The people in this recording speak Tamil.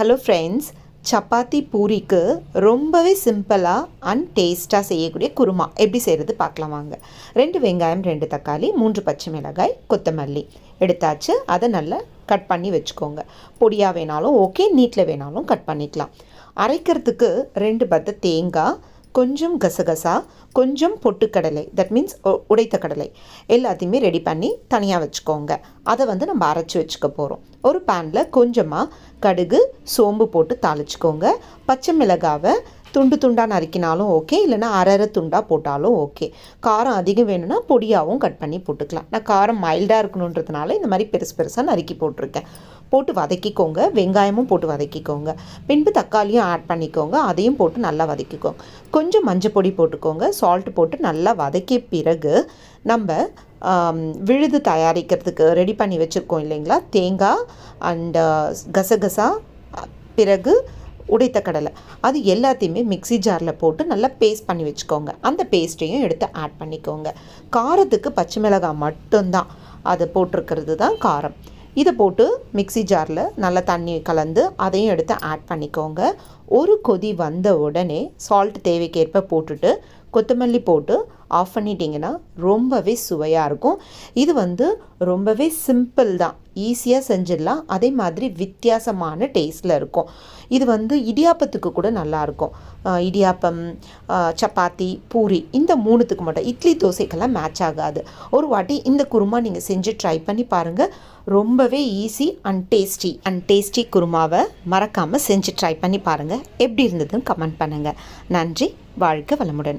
ஹலோ ஃப்ரெண்ட்ஸ் சப்பாத்தி பூரிக்கு ரொம்பவே சிம்பிளாக அண்ட் டேஸ்ட்டாக செய்யக்கூடிய குருமா. எப்படி செய்கிறது பார்க்கலாம் வாங்க. ரெண்டு வெங்காயம் ரெண்டு தக்காளி மூன்று பச்சை மிளகாய் கொத்தமல்லி. எடுத்தாச்சு. அதை நல்லா கட் பண்ணி வச்சுக்கோங்க. பொடியாக வேணாலும் ஓகே நீட்டில் வேணாலும் கட் பண்ணிக்கலாம். அரைக்கிறதுக்கு ரெண்டு பத்த தேங்காய் கொஞ்சம் கசகசா கொஞ்சம் பொட்டுக்கடலை தட் மீன்ஸ் உடைத்த கடலை எல்லாத்தையுமே ரெடி பண்ணி தனியாக வச்சுக்கோங்க. அதை வந்து நம்ம அரைச்சி வச்சுக்க போகிறோம் ஒரு பேனில் கொஞ்சமாக கடுகு சோம்பு போட்டு தாளிச்சுக்கோங்க. பச்சை மிளகாவை துண்டு துண்டாக நறுக்கினாலும் ஓகே இல்லைனா அரை துண்டாக போட்டாலும் ஓகே காரம் அதிகம் வேணும்னா பொடியாகவும் கட் பண்ணி போட்டுக்கலாம். நான் காரம் மைல்டாக இருக்கணுன்றதுனால இந்த மாதிரி பெருசு பெருசாக நறுக்கி போட்டிருக்கேன். போட்டு வதக்கிக்கோங்க. வெங்காயமும் போட்டு வதக்கிக்கோங்க. பின்பு தக்காளியும் ஆட் பண்ணிக்கோங்க. அதையும் போட்டு நல்லா வதக்கிக்கோங்க. கொஞ்சம் மஞ்சள் பொடி போட்டுக்கோங்க. சால்ட் போட்டு நல்லா வதக்கிய பிறகு நம்ம விழுது தயாரிக்கிறதுக்கு ரெடி பண்ணி வச்சுருக்கோம் இல்லைங்களா? தேங்காய் அண்டு கசகசா பிறகு உடைத்த கடலை. அது எல்லாத்தையுமே மிக்சி ஜாரில் போட்டு நல்லா பேஸ்ட் பண்ணி வச்சுக்கோங்க. அந்த பேஸ்ட்டையும் எடுத்து ஆட் பண்ணிக்கோங்க. காரத்துக்கு பச்சை மிளகாய் மட்டும்தான். அதை போட்டிருக்கிறது தான் காரம். இதை போட்டு மிக்சி ஜாரில் நல்லா தண்ணி கலந்து அதையும் எடுத்து ஆட் பண்ணிக்கோங்க. ஒரு கொதி வந்த உடனே சால்ட் தேவைக்கேற்ப போட்டுட்டு கொத்தமல்லி போட்டு ஆஃப் பண்ணிட்டீங்கன்னா ரொம்பவே சுவையாக இருக்கும். இது வந்து ரொம்பவே சிம்பிள் தான். ஈஸியாக செஞ்சிடலாம். அதே மாதிரி வித்தியாசமான டேஸ்ட்டில் இருக்கும். இது வந்து இடியாப்பத்துக்கு கூட நல்லாயிருக்கும் இடியாப்பம் சப்பாத்தி பூரி இந்த மூணுத்துக்கு மட்டும் இட்லி தோசைக்கெல்லாம் மேட்ச் ஆகாது. ஒரு வாட்டி இந்த குருமா நீங்கள் செஞ்சு ட்ரை பண்ணி பாருங்கள் ரொம்பவே easy and tasty and tasty குருமாவை மறக்காமல் செஞ்சு ட்ரை பண்ணி பாருங்கள் எப்படி இருந்ததுன்னு கமெண்ட் பண்ணுங்கள் நன்றி. வாழ்க வளமுடன்.